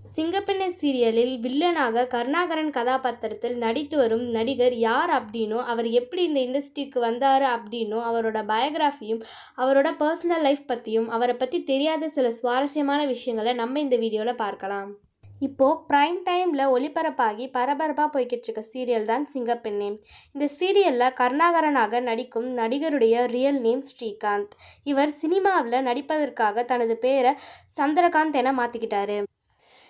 சிங்கப்பெண்ணை சீரியலில் வில்லனாக கருணாகரன் கதாபாத்திரத்தில் நடித்து வரும் நடிகர் யார் அப்படின்னும் அவர் எப்படி இந்த இண்டஸ்ட்ரிக்கு வந்தார் அப்படின்னும் அவரோட பயோகிராஃபியும் அவரோட பர்சனல் லைஃப் பற்றியும் அவரை பற்றி தெரியாத சில சுவாரஸ்யமான விஷயங்களை நம்ம இந்த வீடியோவில் பார்க்கலாம். இப்போது ப்ரைம் டைமில் ஒளிபரப்பாகி பரபரப்பாக போய்கிட்டு இருக்க சீரியல் தான் சிங்கப்பெண்ணே இந்த சீரியலில் கருணாகரனாக நடிக்கும் நடிகருடைய ரியல் நேம் ஸ்ரீகாந்த். இவர் சினிமாவில் நடிப்பதற்காக தனது பேரை சந்திரகாந்த் என மாற்றிக்கிட்டாரு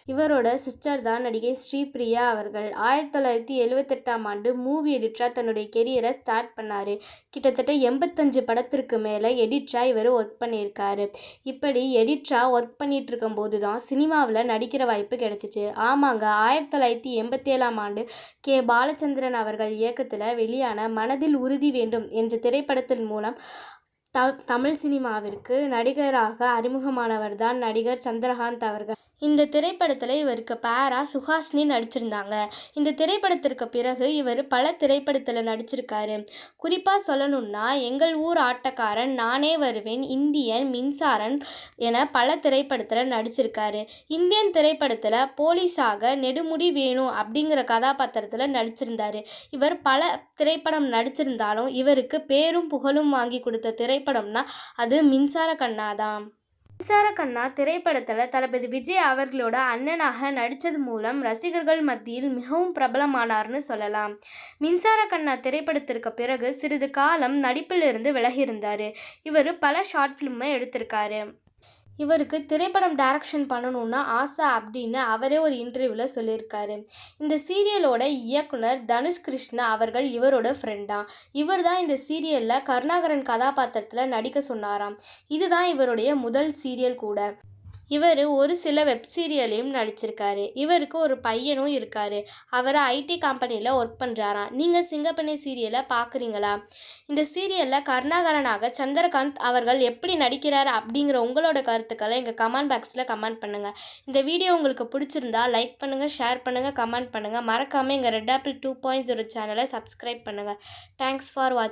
இவரோட சிஸ்டர் தான் நடிகை ஸ்ரீபிரியா அவர்கள். ஆயிரத்தி தொள்ளாயிரத்தி எழுவத்தெட்டாம் ஆண்டு மூவி எடிட்டராக தன்னுடைய கெரியரை ஸ்டார்ட் பண்ணார். கிட்டத்தட்ட எண்பத்தஞ்சு படத்திற்கு மேலே எடிட்டராக இவர் ஒர்க் பண்ணியிருக்காரு. இப்படி எடிட்டராக ஒர்க் பண்ணிட்டு இருக்கும்போது தான் சினிமாவில் நடிக்கிற வாய்ப்பு கிடைச்சிச்சு. ஆமாங்க ஆயிரத்தி தொள்ளாயிரத்தி எண்பத்தேழாம் ஆண்டு கே. பாலச்சந்திரன் அவர்கள் இயக்கத்தில் வெளியான மனதில் உறுதி வேண்டும் என்ற திரைப்படத்தின் மூலம் த தமிழ் சினிமாவிற்கு நடிகராக அறிமுகமானவர் தான் நடிகர் சந்திரகாந்த் அவர்கள். இந்த திரைப்படத்தில் இவருக்கு பேரா சுஹாஸ்னி நடிச்சிருந்தாங்க. இந்த திரைப்படத்திற்கு பிறகு இவர் பல திரைப்படத்தில் நடிச்சிருக்காரு. குறிப்பாக சொல்லணும்னா எங்கள் ஊர் ஆட்டக்காரன் நானே வருவேன் இந்தியன் மின்சாரன் என பல திரைப்படத்தில் நடிச்சிருக்காரு. இந்தியன் திரைப்படத்தில் போலீஸாக நெடுமுடி வேணும் அப்படிங்கிற கதாபாத்திரத்தில் நடிச்சிருந்தார். இவர் பல திரைப்படம் நடிச்சிருந்தாலும் இவருக்கு பேரும் புகழும் வாங்கி கொடுத்த திரை திரைப்படம்னா அது மின்சார கண்ணா தான் மின்சார கண்ணா திரைப்படத்தில் தளபதி விஜய் அவர்களோட அண்ணனாக நடித்தது மூலம் ரசிகர்கள் மத்தியில் மிகவும் பிரபலமானார்னு சொல்லலாம். மின்சார கண்ணா திரைப்படத்திற்கு பிறகு சிறிது காலம் நடிப்பிலிருந்து விலகியிருந்தார். இவர் பல ஷார்ட் ஃபிலிமை எடுத்திருக்காரு. இவருக்கு திரைப்படம் டைரக்ஷன் பண்ணணும்னா ஆசை அப்படின்னு அவரே ஒரு இன்டர்வியூவில் சொல்லியிருக்காரு. இந்த சீரியலோட இயக்குனர் தனுஷ் கிருஷ்ணா அவர்கள் இவரோட ஃப்ரெண்டா இவர் தான் இந்த சீரியலில் கருணாகரன் கதாபாத்திரத்தில் நடிக்க சொன்னாராம். இதுதான் இவருடைய முதல் சீரியல் கூட. இவர் ஒரு சில வெப் சீரியலையும் நடிச்சிருக்காரு. இவருக்கு ஒரு பையனும் இருக்கார். அவர் ஐடி கம்பெனியில் ஒர்க் பண்ணுறாராம் நீங்கள் சிங்கப்பெண்ணை சீரியலை பார்க்குறீங்களா இந்த சீரியலில் கருணாகரனாக சந்திரகாந்த் அவர்கள் எப்படி நடிக்கிறார் அப்படிங்கிற உங்களோட கருத்துக்களை எங்கள் கமெண்ட் பாக்ஸில் கமெண்ட் பண்ணுங்கள் இந்த வீடியோ உங்களுக்கு பிடிச்சிருந்தா லைக் பண்ணுங்கள் ஷேர் பண்ணுங்கள் கமெண்ட் பண்ணுங்கள் மறக்காமல் எங்கள் Red Apple two point zero சேனலை சப்ஸ்கிரைப் பண்ணுங்கள் தேங்க்ஸ் ஃபார் வாட்ச்